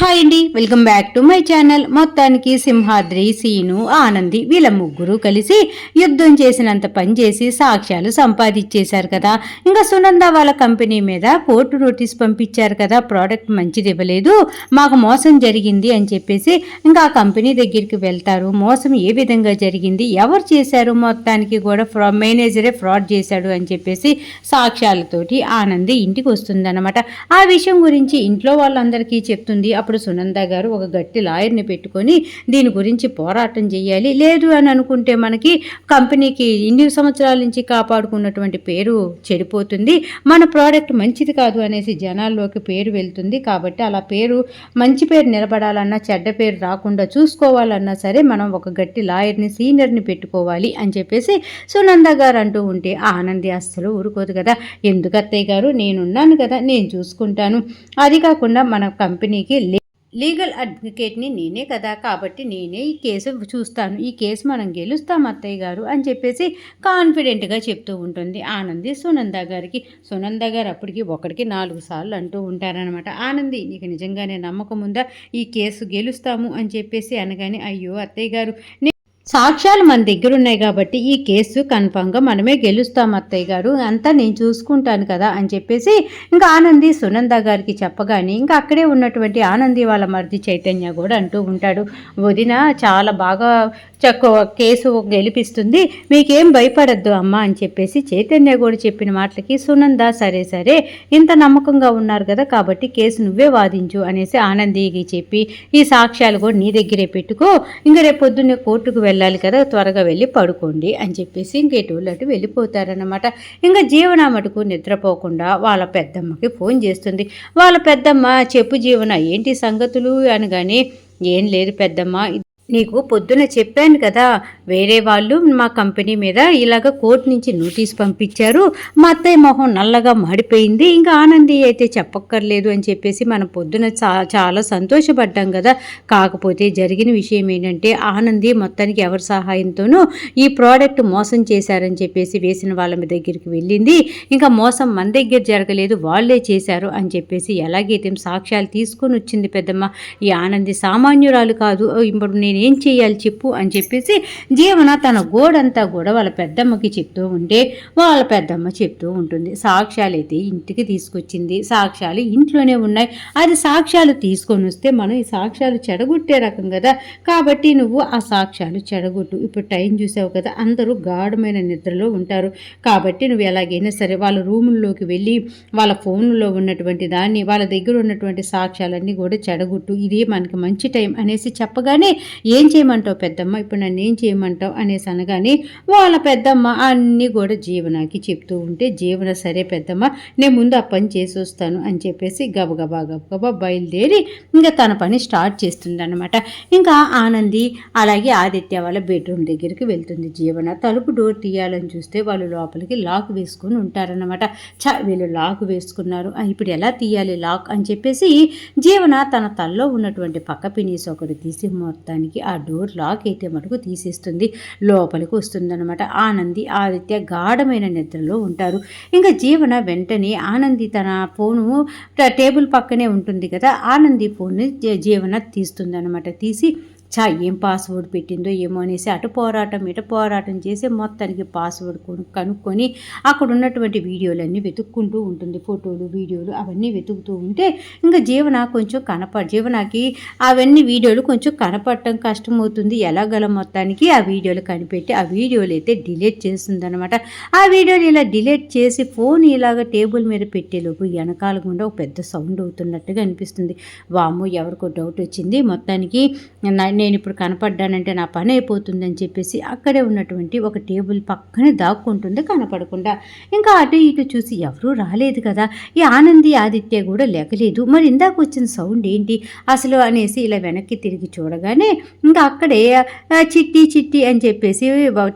Hi అండి welcome back to my channel. మొత్తానికి Simhadri scene Anandi వీళ్ళ ముగ్గురు కలిసి యుద్ధం చేసినంత పని చేసి సాక్ష్యాలు సంపాదించేశారు కదా. ఇంకా సునంద వాళ్ళ కంపెనీ మీద కోర్టు నోటీస్ పంపించారు కదా. ప్రోడక్ట్ మంచిది ఇవ్వలేదు మాకు మోసం జరిగింది అని చెప్పేసి ఇంకా ఆ కంపెనీ దగ్గరికి వెళ్తారు. మోసం ఏ విధంగా జరిగింది ఎవరు చేశారు మొత్తానికి కూడా ఫ్రా మేనేజరే ఫ్రాడ్ చేశాడు అని చెప్పేసి సాక్ష్యాలతోటి ఆనంది ఇంటికి వస్తుందన్నమాట. ఆ విషయం గురించి ఇంట్లో వాళ్ళందరికీ చెప్తుంది. అప్పుడు సునంద గారు ఒక గట్టి లాయర్ని పెట్టుకొని దీని గురించి పోరాటం చేయాలి లేదు అని అనుకుంటే మనకి కంపెనీకి ఇన్ని సంవత్సరాల నుంచి కాపాడుకున్నటువంటి పేరు చెడిపోతుంది. మన ప్రోడక్ట్ మంచిది కాదు అనేసి జనాల్లోకి పేరు వెళ్తుంది. కాబట్టి అలా పేరు మంచి పేరు నిలబడాలన్నా చెడ్డ పేరు రాకుండా చూసుకోవాలన్నా సరే మనం ఒక గట్టి లాయర్ని సీనియర్ని పెట్టుకోవాలి అని చెప్పేసి సునంద గారు అంటూ ఉంటే ఆనంది అస్సలు ఊరుకోదు కదా. ఎందుకు అత్తయ్య గారు? నేనున్నాను కదా. నేను చూసుకుంటాను. అది కాకుండా మన కంపెనీకి లే- లీగల్ అడ్వకేట్ని నేనే కదా కాబట్టి నేనే ఈ కేసు చూస్తాను. ఈ కేసు మనం గెలుస్తాం అత్తయ్య గారు అని చెప్పేసి కాన్ఫిడెంట్గా చెప్తూ ఉంటుంది ఆనంది సునంద గారికి. సునంద గారు అప్పటికి ఒకటికి నాలుగు సార్లు అంటూ ఉంటారనమాట ఆనంది నీకు నిజంగానే నమ్మకం ఉందా? ఈ కేసు గెలుస్తాము అని చెప్పేసి అనగానే అయ్యో అత్తయ్య గారు సాక్ష్యాలు మన దగ్గర ఉన్నాయి కాబట్టి ఈ కేసు కన్ఫామ్గా మనమే గెలుస్తాం అత్తయ్య గారు. అంతా నేను చూసుకుంటాను కదా అని చెప్పేసి ఇంకా ఆనంది సునంద గారికి చెప్పగానే ఇంకా అక్కడే ఉన్నటువంటి ఆనంది వాళ్ళ మరిది చైతన్య కూడా అంటూ ఉంటాడు. వదిన చాలా బాగా చక్క కేసు గెలిపిస్తుంది. మీకేం భయపడద్దు అమ్మ అని చెప్పేసి చైతన్య కూడా చెప్పిన మాటలకి సునంద సరే సరే ఇంత నమ్మకంగా ఉన్నారు కదా కాబట్టి కేసు నువ్వే వాదించు అనేసి ఆనందికి చెప్పి ఈ సాక్ష్యాలు కూడా నీ దగ్గరే పెట్టుకో. ఇంకా రేపు పొద్దున్నే కోర్టుకు వెళ్ళాలి కదా త్వరగా వెళ్ళి పడుకోండి అని చెప్పేసి ఇంకెటు అటు వెళ్ళిపోతారనమాట ఇంకా జీవన మటుకు నిద్రపోకుండా వాళ్ళ పెద్దమ్మకి ఫోన్ చేస్తుంది. వాళ్ళ పెద్దమ్మ చెప్పు జీవన ఏంటి సంగతులు? అనగానే ఏం లేదు పెద్దమ్మ నీకు పొద్దున చెప్పాను కదా వేరే వాళ్ళు మా కంపెనీ మీద ఇలాగ కోర్టు నుంచి నోటీస్ పంపించారు. మా అత్తయ్య మొహం నల్లగా మాడిపోయింది. ఇంకా ఆనంది అయితే చెప్పక్కర్లేదు అని చెప్పేసి మనం పొద్దున చా చాలా సంతోషపడ్డాం కదా. కాకపోతే జరిగిన విషయం ఏంటంటే ఆనంది మొత్తానికి ఎవరి సహాయంతోనూ ఈ ప్రోడక్ట్ మోసం చేశారని చెప్పేసి వేసిన వాళ్ళ మీ దగ్గరికి వెళ్ళింది. ఇంకా మోసం మన దగ్గర జరగలేదు వాళ్ళే చేశారు అని చెప్పేసి ఎలాగైతే సాక్ష్యాలు తీసుకొని వచ్చింది పెద్దమ్మ ఈ ఆనంది సామాన్యురాలు కాదు ఇప్పుడు నేనేం చేయాలి చెప్పు అని చెప్పేసి జీవన తన గోడంతా కూడా వాళ్ళ పెద్దమ్మకి చెప్తూ ఉంటే వాళ్ళ పెద్దమ్మ చెప్తూ ఉంటుంది. సాక్ష్యాలు అయితే ఇంటికి తీసుకొచ్చింది. సాక్ష్యాలు ఇంట్లోనే ఉన్నాయి. అది సాక్ష్యాలు తీసుకొని వస్తే మనం ఈ సాక్ష్యాలు చెడగొట్టే రకం కదా. కాబట్టి నువ్వు ఆ సాక్ష్యాలు చెడగొట్టు. ఇప్పుడు టైం చూసావు కదా అందరూ గాఢమైన నిద్రలో ఉంటారు. కాబట్టి నువ్వు ఎలాగైనా సరే వాళ్ళ రూముల్లోకి వెళ్ళి వాళ్ళ ఫోన్లో ఉన్నటువంటి దాన్ని వాళ్ళ దగ్గర ఉన్నటువంటి సాక్ష్యాలన్నీ కూడా చెడగొట్టు. ఇది మనకి మంచి టైం అనేసి చెప్పగానే ఏం చేయమంటావు పెద్దమ్మ? ఇప్పుడు నన్ను ఏం చేయమంటావు? అనేసి అనగానే వాళ్ళ పెద్దమ్మ అన్నీ కూడా జీవనాకి చెప్తూ ఉంటే జీవన సరే పెద్దమ్మ నేను ముందు ఆ పని చేసి వస్తాను అని చెప్పేసి గబగబా గబగబా బయలుదేరి ఇంకా తన పని స్టార్ట్ చేస్తుంది అనమాట ఇంకా ఆనంది అలాగే ఆదిత్య వాళ్ళ బెడ్రూమ్ దగ్గరికి వెళ్తుంది. జీవన తలుపు డోర్ తీయాలని చూస్తే వాళ్ళు లోపలికి లాక్ వేసుకొని ఉంటారనమాట చ వీళ్ళు లాక్ వేసుకున్నారు. ఇప్పుడు ఎలా తీయాలి లాక్? అని చెప్పేసి జీవన తన తల్లో ఉన్నటువంటి పక్క పినీస్ ఒకటి తీసి మొత్తానికి ఆ డోర్ లాక్ అయితే మటుకు తీసేస్తుంది. లోపలికి వస్తుందన్నమాట. ఆనంది ఆదిత్య గాఢమైన నిద్రలో ఉంటారు. ఇంకా జీవన వెంటనే ఆనంది తన ఫోను టేబుల్ పక్కనే ఉంటుంది కదా ఆనంది ఫోన్ జీవన తీస్తుందన్నమాట. తీసి చా ఏం పాస్వర్డ్ పెట్టిందో ఏమో అనేసి అటు పోరాటం ఇటు పోరాటం చేసి మొత్తానికి పాస్వర్డ్ కొను కనుక్కొని అక్కడ ఉన్నటువంటి వీడియోలన్నీ వెతుక్కుంటూ ఉంటుంది. ఫోటోలు వీడియోలు అవన్నీ వెతుకుతూ ఉంటే ఇంకా జీవన కొంచెం కనప జీవనకి అవన్నీ వీడియోలు కొంచెం కనపడటం కష్టమవుతుంది. ఎలాగల మొత్తానికి ఆ వీడియోలు కనిపెట్టి ఆ వీడియోలు అయితే డిలీట్ చేస్తుందనమాట ఆ వీడియోలు ఇలా డిలీట్ చేసి ఫోన్ ఇలాగ టేబుల్ మీద పెట్టేలోపు వెనకాల గుండా ఒక పెద్ద సౌండ్ అవుతున్నట్టుగా అనిపిస్తుంది. వాము ఎవరికో డౌట్ వచ్చింది. మొత్తానికి నేను ఇప్పుడు కనపడ్డానంటే నా పని అయిపోతుందని చెప్పేసి అక్కడే ఉన్నటువంటి ఒక టేబుల్ పక్కనే దాక్కుంటుంది కనపడకుండా. ఇంకా అటు ఇటు చూసి ఎవరూ రాలేదు కదా. ఈ ఆనంది ఆదిత్య కూడా లేకలేదు. మరి ఇందాక వచ్చిన సౌండ్ ఏంటి? అసలు అనేసి ఇలా వెనక్కి తిరిగి చూడగానే ఇంకా అక్కడే చిట్టి చిట్టి అని చెప్పేసి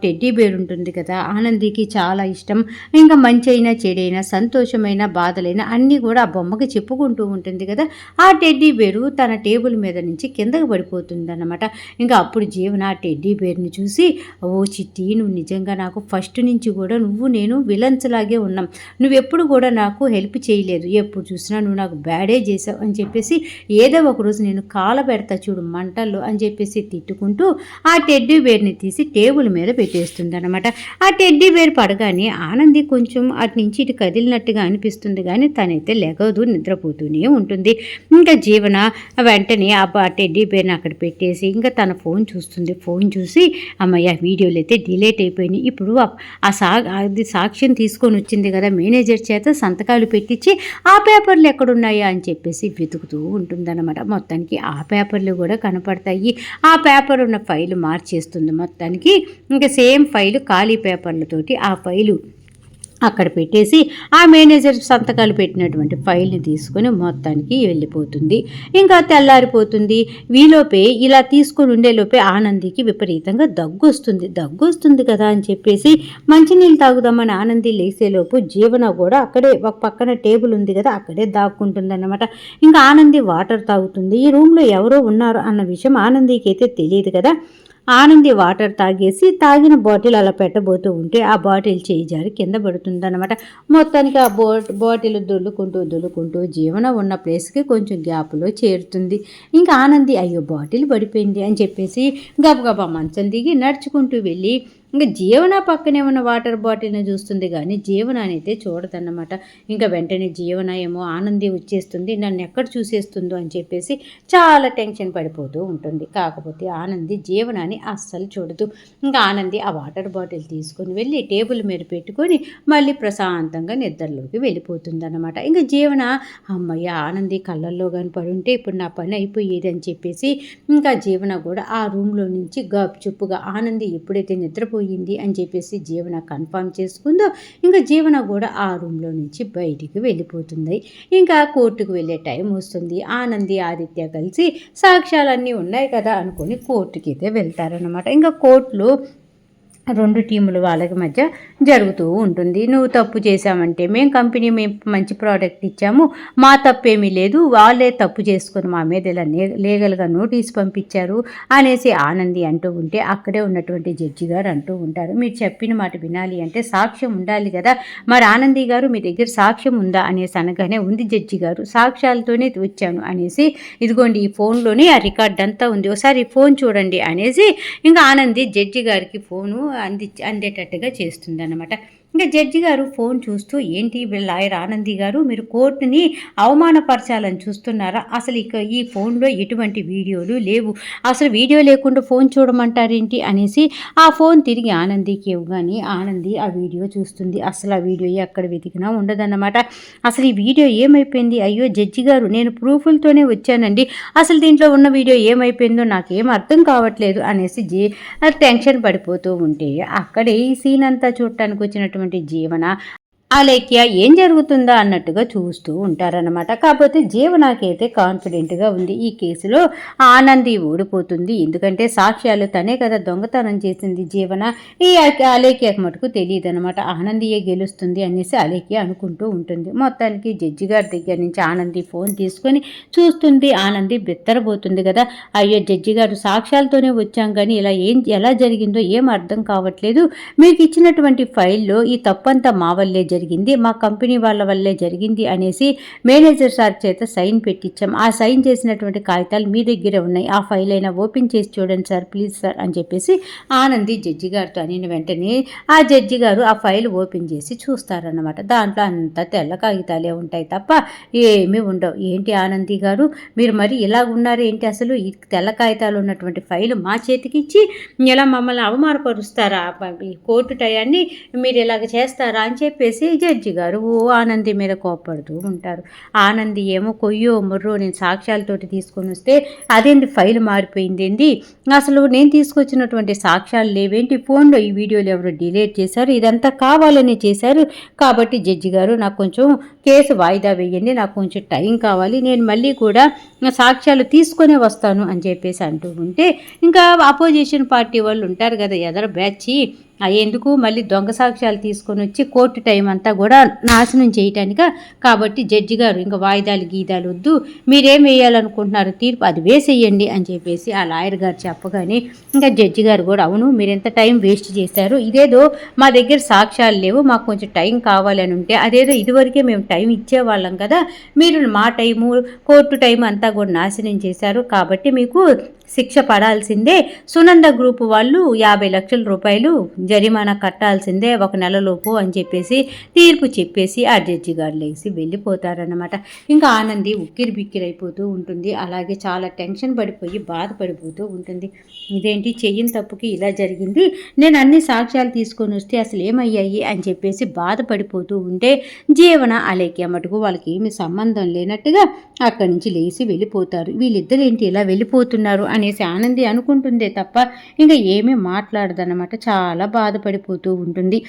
టెడ్డీ బేర్ ఉంటుంది కదా. ఆనందికి చాలా ఇష్టం. ఇంకా మంచి అయినా చెడైనా సంతోషమైన బాధలైనా అన్నీ కూడా ఆ బొమ్మకి చెప్పుకుంటూ ఉంటుంది కదా. ఆ టెడ్డీ బేరు తన టేబుల్ మీద నుంచి కిందకు పడిపోతుంది అనమాట. ఇంకా అప్పుడు జీవన ఆ టెడ్డీ బేర్ని చూసి ఓ చిట్టి నువ్వు నిజంగా నాకు ఫస్ట్ నుంచి కూడా నువ్వు నేను విలన్స్లాగే ఉన్నాం. నువ్వు ఎప్పుడు కూడా నాకు హెల్ప్ చేయలేదు. ఎప్పుడు చూసినా నువ్వు నాకు బ్యాడే చేసావు అని చెప్పేసి ఏదో ఒక రోజు నేను కాల పెడతా చూడు మంటల్లో అని చెప్పేసి తిట్టుకుంటూ ఆ టెడ్డీ బేర్ని తీసి టేబుల్ మీద పెట్టేస్తుంది అనమాట ఆ టెడ్డీ బేర్ పడగానే ఆనంది కొంచెం అటు నుంచి ఇటు కదిలినట్టుగా అనిపిస్తుంది కానీ తనైతే లెగదు నిద్రపోతూనే ఉంటుంది. ఇంకా జీవన వెంటనే ఆ టెడ్డీ బేర్ని అక్కడ పెట్టేసి ఇంకా తన ఫోన్ చూస్తుంది. ఫోన్ చూసి అమ్మయ్య వీడియోలు అయితే డిలేట్ అయిపోయినాయి. ఇప్పుడు ఆ- సా అది సాక్ష్యం తీసుకొని వచ్చింది కదా మేనేజర్ చేత సంతకాలు పెట్టించి ఆ పేపర్లు ఎక్కడున్నాయా? అని చెప్పేసి వెతుకుతూ ఉంటుందన్నమాట. మొత్తానికి ఆ పేపర్లు కూడా కనపడతాయి. ఆ పేపర్ ఉన్న ఫైల్ మార్చేస్తుంది మొత్తానికి. ఇంకా సేమ్ ఫైల్ ఖాళీ పేపర్లతోటి ఆ ఫైలు అక్కడ పెట్టేసి ఆ మేనేజర్ సంతకాలు పెట్టినటువంటి ఫైల్ని తీసుకొని మొత్తానికి వెళ్ళిపోతుంది. ఇంకా తెల్లారిపోతుంది. వీలోపే ఇలా తీసుకొని ఉండేలోపే ఆనందికి విపరీతంగా దగ్గు వస్తుంది. దగ్గు వస్తుంది కదా అని చెప్పేసి మంచినీళ్ళు తాగుదామని ఆనంది లేసేలోపు జీవన కూడా అక్కడే ఒక పక్కన టేబుల్ ఉంది కదా అక్కడే దాక్కుంటుంది అనమాట ఇంకా ఆనంది వాటర్ తాగుతుంది. ఈ రూమ్లో ఎవరో ఉన్నారు అన్న విషయం ఆనందికి అయితే తెలియదు కదా. ఆనంది వాటర్ తాగేసి తాగిన బాటిల్ అలా పెట్టబోతూ ఉంటే ఆ బాటిల్ చేయి జారి కింద పడుతుందన్నమాట. మొత్తానికి ఆ బోట్ బాటిల్ దొల్లుకుంటూ దొల్లుకుంటూ జీవన ఉన్న ప్లేస్కి కొంచెం గ్యాప్లో చేరుతుంది. ఇంకా ఆనంది అయ్యో బాటిల్ పడిపోయింది అని చెప్పేసి గబగబా మంచం దిగి నడుచుకుంటూ వెళ్ళి ఇంకా జీవన పక్కనే ఉన్న వాటర్ బాటిల్ని చూస్తుంది కానీ జీవన అయితే చూడదన్నమాట. ఇంకా వెంటనే జీవన ఏమో ఆనంది వచ్చేస్తుంది నన్ను ఎక్కడ చూసేస్తుందో అని చెప్పేసి చాలా టెన్షన్ పడిపోతూ ఉంటుంది. కాకపోతే ఆనంది జీవనాన్ని అస్సలు చూడదు. ఇంకా ఆనంది ఆ వాటర్ బాటిల్ తీసుకొని వెళ్ళి టేబుల్ మీద పెట్టుకొని మళ్ళీ ప్రశాంతంగా నిద్రలోకి వెళ్ళిపోతుంది అనమాట ఇంకా జీవన అమ్మయ్య ఆనంది కళ్ళల్లో కానీ పడుంటే ఇప్పుడు నా పని అయిపోయేది అని చెప్పేసి ఇంకా జీవన కూడా ఆ రూమ్లో నుంచి గప్ చుప్పుగా ఆనంది ఎప్పుడైతే నిద్రపోయింది అని చెప్పేసి జీవన కన్ఫర్మ్ చేసుకుందో ఇంకా జీవన కూడా ఆ రూమ్లో నుంచి బయటికి వెళ్ళిపోతుంది. ఇంకా కోర్టుకు వెళ్ళే టైం వస్తుంది. ఆనంది ఆదిత్య కలిసి సాక్ష్యాలన్నీ ఉన్నాయి కదా అనుకుని కోర్టుకి అయితే వెళ్తారనమాట ఇంకా కోర్టులో రెండు టీములు వాళ్ళకి మధ్య జరుగుతూ ఉంటుంది. నువ్వు తప్పు చేశామంటే మేము కంపెనీ మేము మంచి ప్రోడక్ట్ ఇచ్చాము. మా తప్పేమీ లేదు. వాళ్ళే తప్పు చేసుకుని మా మీద ఇలా లీగల్గా నోటీస్ పంపించారు అనేసి ఆనంది అంటూ ఉంటే అక్కడే ఉన్నటువంటి జడ్జి గారు అంటూ ఉంటారు. మీరు చెప్పిన మాట వినాలి అంటే సాక్ష్యం ఉండాలి కదా. మరి ఆనంది గారు మీ దగ్గర సాక్ష్యం ఉందా అనేసి అనగానే ఉంది జడ్జి గారు. సాక్ష్యాలతోనే వచ్చాను అనేసి ఇదిగోండి ఈ ఫోన్లోనే ఆ రికార్డ్ అంతా ఉంది. ఒకసారి ఫోన్ చూడండి అనేసి ఇంకా ఆనంది జడ్జి గారికి ఫోను అంది అందేటట్టుగా చేస్తుంది అనమాట ఇంకా జడ్జి గారు ఫోన్ చూస్తూ ఏంటి లాయర్ ఆనంది గారు? మీరు కోర్టుని అవమానపరచాలని చూస్తున్నారా? అసలు ఇక ఈ ఫోన్లో ఎటువంటి వీడియోలు లేవు. అసలు వీడియో లేకుండా ఫోన్ చూడమంటారేంటి? అనేసి ఆ ఫోన్ తిరిగి ఆనందికి ఇవ్వగానే ఆనంది ఆ వీడియో చూస్తుంది. అసలు ఆ వీడియో ఎక్కడ వెతికినా ఉండదన్నమాట. అసలు ఈ వీడియో ఏమైపోయింది? అయ్యో జడ్జి గారు నేను ప్రూఫ్లతోనే వచ్చానండి. అసలు దీంట్లో ఉన్న వీడియో ఏమైపోయిందో నాకేం అర్థం కావట్లేదు అనేసి జీ టెన్షన్ పడిపోతూ ఉంటే అక్కడే ఈ సీన్ అంతా చూడటానికి వచ్చినటువంటి జీవన అలేఖ్య ఏం జరుగుతుందా అన్నట్టుగా చూస్తూ ఉంటారనమాట కాకపోతే జీవనాకైతే కాన్ఫిడెంట్గా ఉంది. ఈ కేసులో ఆనంది ఓడిపోతుంది. ఎందుకంటే సాక్ష్యాలు తనే కదా దొంగతనం చేసింది జీవన. ఈ అలేఖ్యకు మటుకు తెలియదు అనమాట ఆనందియే గెలుస్తుంది అనేసి అలేఖ్య అనుకుంటూ ఉంటుంది. మొత్తానికి జడ్జి గారి దగ్గర నుంచి ఆనంది ఫోన్ తీసుకొని చూస్తుంది ఆనంది బెత్తరబోతుంది కదా. అయ్యో జడ్జి గారు సాక్ష్యాలతోనే వచ్చాం కానీ ఇలా ఏం ఎలా జరిగిందో ఏం అర్థం కావట్లేదు. మీకు ఇచ్చినటువంటి ఫైల్లో ఈ తప్పంతా మా వల్లే జరిగింది. జరిగింది. మా కంపెనీ వాళ్ళ వల్లే జరిగింది అనేసి మేనేజర్ సార్ చేత సైన్ పెట్టించాం. ఆ సైన్ చేసినటువంటి కాగితాలు మీ దగ్గరే ఉన్నాయి. ఆ ఫైల్ అయినా ఓపెన్ చేసి చూడండి సార్ ప్లీజ్ సార్ అని చెప్పేసి ఆనంది జడ్జి గారితో అనిన వెంటనే ఆ జడ్జి గారు ఆ ఫైల్ ఓపెన్ చేసి చూస్తారన్నమాట. దాంట్లో అంత తెల్ల కాగితాలే ఉంటాయి తప్ప ఏమీ ఉండవు. ఏంటి ఆనంది గారు? మీరు మరి ఇలా ఉన్నారు ఏంటి అసలు? ఈ తెల్ల కాగితాలు ఉన్నటువంటి ఫైల్ మా చేతికి ఇచ్చి ఇలా మమ్మల్ని అవమానపరుస్తారా? కోర్టు టయాన్ని మీరు ఇలాగ చేస్తారా అని చెప్పేసి జడ్జి గారు ఓ ఆనంది మీద కోప్పడుతూ ఉంటారు. ఆనంది ఏమో కొయ్యో ముర్రో నేను సాక్ష్యాలతోటి తీసుకొని వస్తే అదేంటి ఫైల్ మారిపోయిందేంటి అసలు నేను తీసుకొచ్చినటువంటి సాక్ష్యాలు లేవేంటి? ఫోన్లో ఈ వీడియోలు ఎవరు డిలీట్ చేశారు? ఇదంతా కావాలని చేశారు. కాబట్టి జడ్జి గారు నాకు కొంచెం కేసు వాయిదా వేయండి నాకు కొంచెం టైం కావాలి నేను మళ్ళీ కూడా సాక్ష్యాలు తీసుకొనే వస్తాను అని చెప్పేసి అంటూ ఉంటే ఇంకా అపోజిషన్ పార్టీ వాళ్ళు ఉంటారు కదా ఎదర బ్యాచ్ ఎందుకు మళ్ళీ దొంగ సాక్ష్యాలు తీసుకొని వచ్చి కోర్టు టైం అంతా కూడా నాశనం చేయటానిక? కాబట్టి జడ్జి గారు ఇంకా వాయిదాలు గీదాలు వద్దు. మీరేం వేయాలనుకుంటున్నారు తీర్పు అది వేసేయండి అని చెప్పేసి ఆ లాయర్ గారు చెప్పగానే ఇంకా జడ్జి గారు కూడా అవును మీరు ఎంత టైం వేస్ట్ చేశారు? ఇదేదో మా దగ్గర సాక్ష్యాలు లేవు మాకు కొంచెం టైం కావాలని ఉంటే అదేదో ఇదివరకే మేము టైం ఇచ్చేవాళ్ళం కదా మీరు మా టైము కోర్టు టైం అంతా కూడా నాశనం చేశారు కాబట్టి మీకు శిక్ష పడాల్సిందే. సునంద గ్రూప్ వాళ్ళు యాభై లక్షల రూపాయలు జరిమానా కట్టాల్సిందే ఒక నెలలోపు అని చెప్పేసి తీర్పు చెప్పేసి ఆ జడ్జి గారు లేచి వెళ్ళిపోతారన్నమాట. ఇంకా ఆనంది ఉక్కిరి బిక్కిరైపోతూ ఉంటుంది. అలాగే చాలా టెన్షన్ పడిపోయి బాధపడిపోతూ ఉంటుంది. ఇదేంటి? చెయ్యిన తప్పుకి ఇలా జరిగింది. నేను అన్ని సాక్ష్యాలు తీసుకొని వస్తే అసలు ఏమయ్యాయి అని చెప్పేసి బాధపడిపోతూ ఉంటే జీవన అలేఖ్య మటుకు వాళ్ళకి ఏమి సంబంధం లేనట్టుగా అక్కడి నుంచి లేచి వెళ్ళిపోతారు. వీళ్ళిద్దరు ఏంటి ఇలా వెళ్ళిపోతున్నారు అనేసి ఆనంది అనుకుంటుందే తప్ప ఇంకా ఏమీ మాట్లాడదన్నమాట. చాలా బాధపడిపోతూ ఉంటుంది.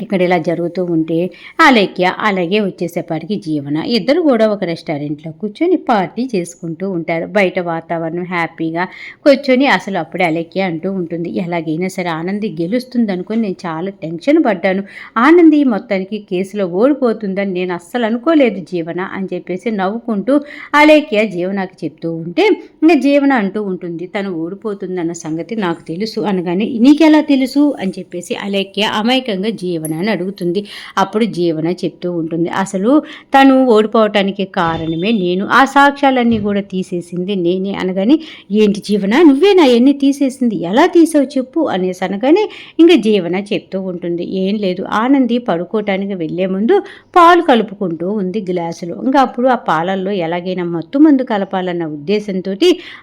ఇక్కడ ఇలా జరుగుతూ ఉంటే అలేఖ్య అలాగే వచ్చేసేపాటికి జీవన. ఇద్దరు కూడా ఒక రెస్టారెంట్లో కూర్చొని పార్టీ చేసుకుంటూ ఉంటారు. బయట వాతావరణం హ్యాపీగా కూర్చొని అసలు అప్పుడే అలేఖ్య అంటూ ఉంటుంది. ఎలాగైనా సరే ఆనంది గెలుస్తుంది అనుకుని నేను చాలా టెన్షన్ పడ్డాను. ఆనంది మొత్తానికి కేసులో ఓడిపోతుందని నేను అస్సలు అనుకోలేదు జీవన అని చెప్పేసి నవ్వుకుంటూ అలేఖ్య జీవనకి చెప్తూ ఉంటే ఇంకా జీవన అంటూ ఉంటుంది. తను ఓడిపోతుందన్న సంగతి నాకు తెలుసు అనగానే నీకెలా తెలుసు? అని చెప్పేసి అలేఖ్య అమాయకంగా జీవన జీవన అని అడుగుతుంది. అప్పుడు జీవన చెప్తూ ఉంటుంది. అసలు తను ఓడిపోవటానికి కారణమే నేను. ఆ సాక్ష్యాలన్నీ కూడా తీసేసింది నేనే అనగానే ఏంటి జీవన? నువ్వే నా ఎన్ని తీసేసింది? ఎలా తీసావు చెప్పు? అనేసి అనగానే ఇంకా జీవన చెప్తూ ఉంటుంది. ఏం లేదు. ఆనంది పడుకోవటానికి వెళ్ళే ముందు పాలు కలుపుకుంటూ ఉంది గ్లాసులో. ఇంకా అప్పుడు ఆ పాలల్లో ఎలాగైనా మత్తు మందు కలపాలన్న ఉద్దేశంతో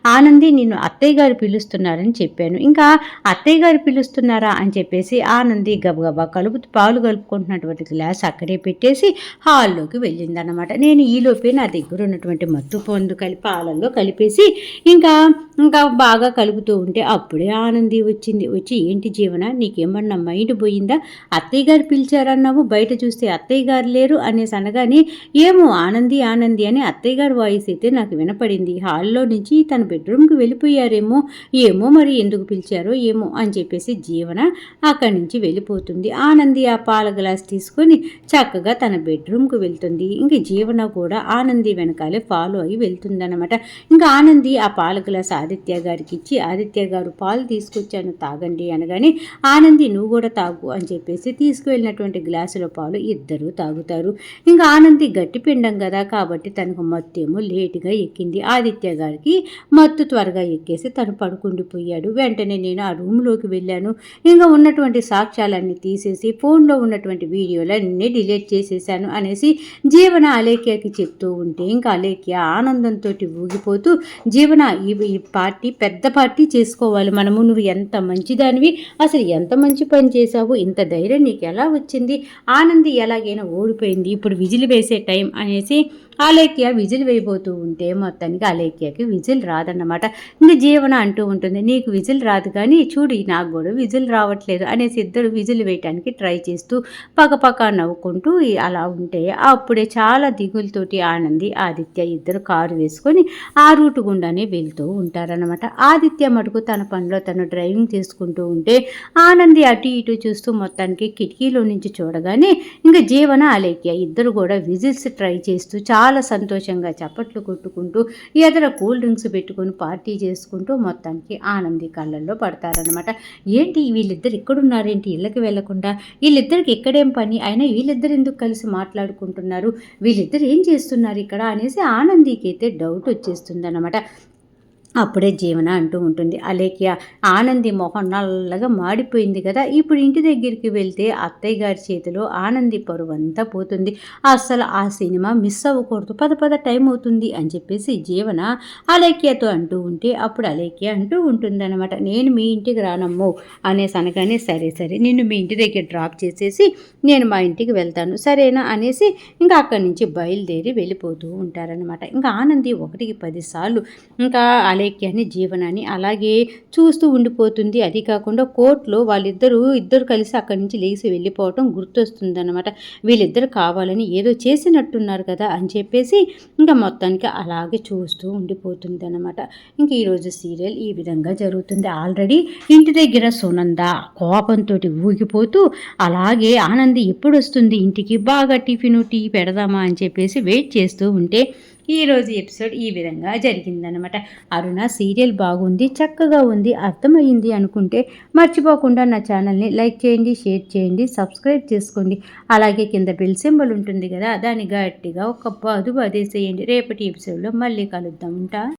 ఆనంది నిన్ను అత్తయ్య గారు పిలుస్తున్నారని చెప్పాను. ఇంకా అత్తయ్య గారు పిలుస్తున్నారా? అని చెప్పేసి ఆనంది గబగబా కలుపు పాలు కలుపుకుంటున్నటువంటి గ్లాస్ అక్కడే పెట్టేసి హాల్లోకి వెళ్ళిందనమాట నేను ఈలోపే నా దగ్గర ఉన్నటువంటి మత్తు పొందు కలిపి పాలల్లో కలిపేసి ఇంకా ఇంకా బాగా కలుపుతూ ఉంటే అప్పుడే ఆనంది వచ్చింది. వచ్చి ఏంటి జీవన నీకేమన్నా మైండ్ పోయిందా? అత్తయ్య గారు పిలిచారన్నావు? బయట చూస్తే అత్తయ్య గారు లేరు? అనేసి అనగానే ఏమో ఆనంది ఆనంది అని అత్తయ్య గారు వాయిస్ అయితే నాకు వినపడింది. హాల్లో నుంచి తన బెడ్రూమ్కి వెళ్ళిపోయారేమో ఏమో మరి ఎందుకు పిలిచారో ఏమో అని చెప్పేసి జీవన అక్కడి నుంచి వెళ్ళిపోతుంది. ఆనంది ఆనంది ఆ పాల గ్లాస్ తీసుకొని చక్కగా తన బెడ్రూమ్కి వెళ్తుంది. ఇంక జీవన కూడా ఆనంది వెనకాలే ఫాలో అయి వెళ్తుందనమాట ఇంకా ఆనంది ఆ పాల గ్లాస్ ఆదిత్య గారికి ఇచ్చి ఆదిత్య గారు పాలు తీసుకొచ్చాను తాగండి అనగానే ఆనంది నువ్వు కూడా తాగు అని చెప్పేసి తీసుకువెళ్ళినటువంటి గ్లాసులో పాలు ఇద్దరూ తాగుతారు. ఇంకా ఆనంది గట్టి పిండం కదా కాబట్టి తనకు మత్తు ఏమో లేటుగా ఎక్కింది. ఆదిత్య గారికి మత్తు త్వరగా ఎక్కేసి తను పడుకుండిపోయాడు. వెంటనే నేను ఆ రూమ్లోకి వెళ్ళాను. ఇంకా ఉన్నటువంటి సాక్ష్యాలన్నీ తీసేసి ఫోన్లో ఉన్నటువంటి వీడియోలన్నీ డిలీట్ చేసేసాను అనేసి జీవన అలేఖ్యకి చెప్తూ ఉంటే ఇంకా అలేఖ్య ఆనందంతో ఊగిపోతూ జీవన ఈ పార్టీ పెద్ద పార్టీ చేసుకోవాలి మనము నువ్వు ఎంత మంచిదానివి అసలు ఎంత మంచి పని చేశావు ఇంత ధైర్యం నీకు ఎలా వచ్చింది ఆనంది ఎలాగైనా ఓడిపోయింది ఇప్పుడు విజిల్ వేసే టైం అనేసి అలేఖ్య విజిల్ వేయబోతూ ఉంటే మొత్తానికి అలేఖ్యకి విజిల్ రాదన్నమాట. ఇంక జీవన అంటూ ఉంటుంది నీకు విజిల్ రాదు కానీ చూడు నాకు కూడా విజిల్ రావట్లేదు అనేసి ఇద్దరు విజిల్ వేయటానికి ట్రై చేస్తూ పక్కపక్క నవ్వుకుంటూ అలా ఉంటే అప్పుడే చాలా దిగులతోటి ఆనంది ఆదిత్య ఇద్దరు కారు వేసుకొని ఆ రూటు గుండానే వెళ్తూ ఉంటారనమాట ఆదిత్య మటుకు తన పనిలో తను డ్రైవింగ్ చేసుకుంటూ ఉంటే ఆనంది అటు ఇటు చూస్తూ మొత్తానికి కిటికీలో నుంచి చూడగానే ఇంకా జీవన అలేఖ్య ఇద్దరు కూడా విజిల్స్ ట్రై చేస్తూ చాలా చాలా సంతోషంగా చప్పట్లు కొట్టుకుంటూ ఎదర కూల్ డ్రింక్స్ పెట్టుకొని పార్టీ చేసుకుంటూ మొత్తానికి ఆనంది కళ్ళల్లో పడతారనమాట ఏంటి వీళ్ళిద్దరు ఇక్కడున్నారేంటి ఇళ్ళకి వెళ్ళకుండా వీళ్ళిద్దరికి ఇక్కడేం పని? అయినా వీళ్ళిద్దరు ఎందుకు కలిసి మాట్లాడుకుంటున్నారు? వీళ్ళిద్దరు ఏం చేస్తున్నారు ఇక్కడ? అనేసి ఆనందికి అయితే డౌట్ వచ్చేస్తుంది అనమాట అప్పుడే జీవన అంటూ ఉంటుంది. అలేఖ్య ఆనంది మొహం నల్లగా మాడిపోయింది కదా. ఇప్పుడు ఇంటి దగ్గరికి వెళ్తే అత్తయ్య గారి చేతిలో ఆనంది పరువంతా పోతుంది. అస్సలు ఆ సినిమా మిస్ అవ్వకూడదు. పద పద టైం అవుతుంది అని చెప్పేసి జీవన అలేఖ్యతో అంటూ ఉంటే అప్పుడు అలేఖ్య అంటూ ఉంటుందన్నమాట. నేను మీ ఇంటికి రానమ్మో అనేసి అనగానే సరే సరే నిన్ను మీ ఇంటి దగ్గర డ్రాప్ చేసేసి నేను మా ఇంటికి వెళ్తాను సరేనా అనేసి ఇంకా అక్కడి నుంచి బయలుదేరి వెళ్ళిపోతూ ఉంటారనమాట ఇంకా ఆనంది ఒకటికి పదిసార్లు ఇంకా అలే ఆలేఖ్యాన్ని జీవనాన్ని అలాగే చూస్తూ ఉండిపోతుంది. అది కాకుండా కోర్టులో వాళ్ళిద్దరూ ఇద్దరు కలిసి అక్కడి నుంచి లేచి వెళ్ళిపోవటం గుర్తొస్తుందన్నమాట. వీళ్ళిద్దరు కావాలని ఏదో చేసినట్టున్నారు కదా అని చెప్పేసి ఇంకా మొత్తానికి అలాగే చూస్తూ ఉండిపోతుంది అనమాట ఇంకా ఈరోజు సీరియల్ ఈ విధంగా జరుగుతుంది. ఆల్రెడీ ఇంటి దగ్గర సునంద కోపంతో ఊగిపోతూ అలాగే ఆనంది ఎప్పుడు వస్తుంది ఇంటికి బాగా టిఫిన్ టీ పెడదామా అని చెప్పేసి వెయిట్ చేస్తూ ఉంటే ఈరోజు ఎపిసోడ్ ఈ విధంగా జరిగిందనమాట అరుణ సీరియల్ బాగుంది చక్కగా ఉంది అర్థమైంది అనుకుంటే మర్చిపోకుండా నా ఛానల్ని లైక్ చేయండి షేర్ చేయండి సబ్స్క్రైబ్ చేసుకోండి. అలాగే కింద బిల్ సింబల్ ఉంటుంది కదా దాన్ని గట్టిగా ఒక పదు అదేసేయండి. రేపటి ఎపిసోడ్లో మళ్ళీ కలుద్దాం ఉంటా.